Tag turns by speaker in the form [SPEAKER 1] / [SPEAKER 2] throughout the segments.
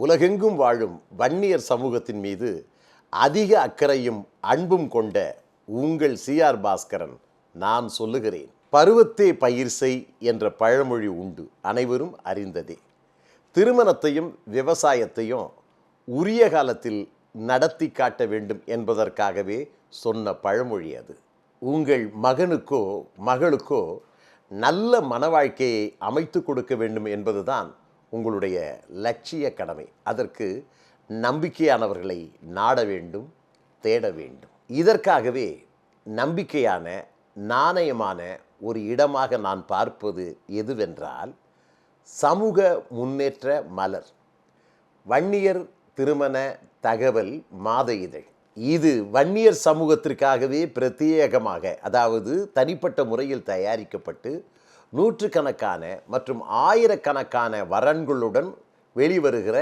[SPEAKER 1] உலகெங்கும் வாழும் வன்னியர் சமூகத்தின் மீது அதிக அக்கறையும் அன்பும் கொண்ட உங்கள் சிஆர் பாஸ்கரன் நான் சொல்லுகிறேன். பருவத்தே பயிர் செய் என்ற பழமொழி உண்டு அனைவரும் அறிந்ததே. திருமணத்தையும் விவசாயத்தையும் உரிய காலத்தில் நடத்தி காட்ட வேண்டும் என்பதற்காகவே சொன்ன பழமொழி அது. உங்கள் மகனுக்கோ மகளுக்கோ நல்ல மன வாழ்க்கையை அமைத்து கொடுக்க வேண்டும் என்பதுதான் உங்களுடைய லட்சிய கடமை. அதற்கு நம்பிக்கையானவர்களை நாட வேண்டும் தேட வேண்டும். இதற்காகவே நம்பிக்கையான நாணயமான ஒரு இடமாக நான் பார்ப்பது எதுவென்றால் சமூக முன்னேற்ற மலர். வன்னியர் திருமண தகவல் மாத இதழ். இது வன்னியர் சமூகத்திற்காகவே பிரத்யேகமாக அதாவது தனிப்பட்ட முறையில் தயாரிக்கப்பட்டு நூற்றுக்கணக்கான மற்றும் ஆயிரக்கணக்கான வரன்களுடன் வெளிவருகிற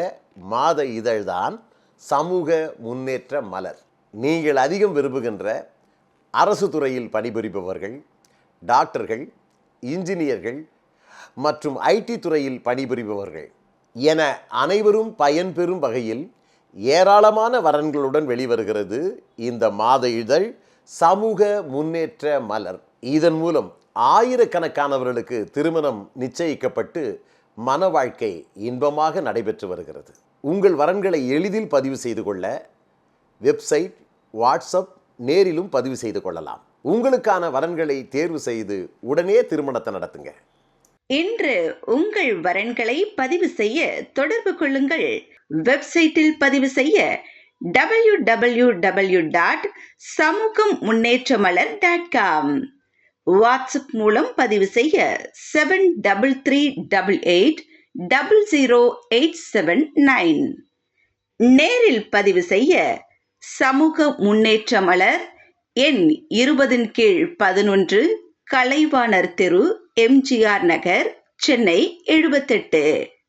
[SPEAKER 1] மாத இதழ்தான் சமூக முன்னேற்ற மலர். நீங்கள் அதிகம் விரும்புகின்ற அரசு துறையில் பணிபுரிபவர்கள் டாக்டர்கள் இன்ஜினியர்கள் மற்றும் ஐடி துறையில் பணிபுரிபவர்கள் என அனைவரும் பயன்பெறும் வகையில் ஏராளமான வரன்களுடன் வெளிவருகிறது இந்த மாத இதழ் சமூக முன்னேற்ற மலர். இதன் மூலம் ஆயிரக்கணக்கானவர்களுக்கு திருமணம் நிச்சயிக்கப்பட்டு மன வாழ்க்கை இன்பமாக நடைபெற்று வருகிறது. உங்கள் வரன்களை எளிதில் பதிவு செய்து கொள்ள வெப்சைட் வாட்ஸ்அப் நேரிலும் பதிவு செய்து கொள்ளலாம். உங்களுக்கான வரன்களை தேர்வு செய்து உடனே திருமணத்தை நடத்துங்க.
[SPEAKER 2] இன்று உங்கள் வரன்களை பதிவு செய்ய தொடர்பு கொள்ளுங்கள். வெப்சைட்டில் பதிவு செய்ய டபிள்யூ டபிள்யூ டபிள்யூ டாட் சமூகம் முன்னேற்ற மலர் டாட் காம். வாட்ஸ்அப் மூலம் பதிவு செய்ய seven double three double eight double zero eight seven nine நேரில் பதிவு செய்ய சமூக முன்னேற்ற மலர் எண் இருபதின் கீழ் பதினொன்று கலைவாணர் தெரு எம்ஜிஆர் நகர் சென்னை எழுபத்தெட்டு.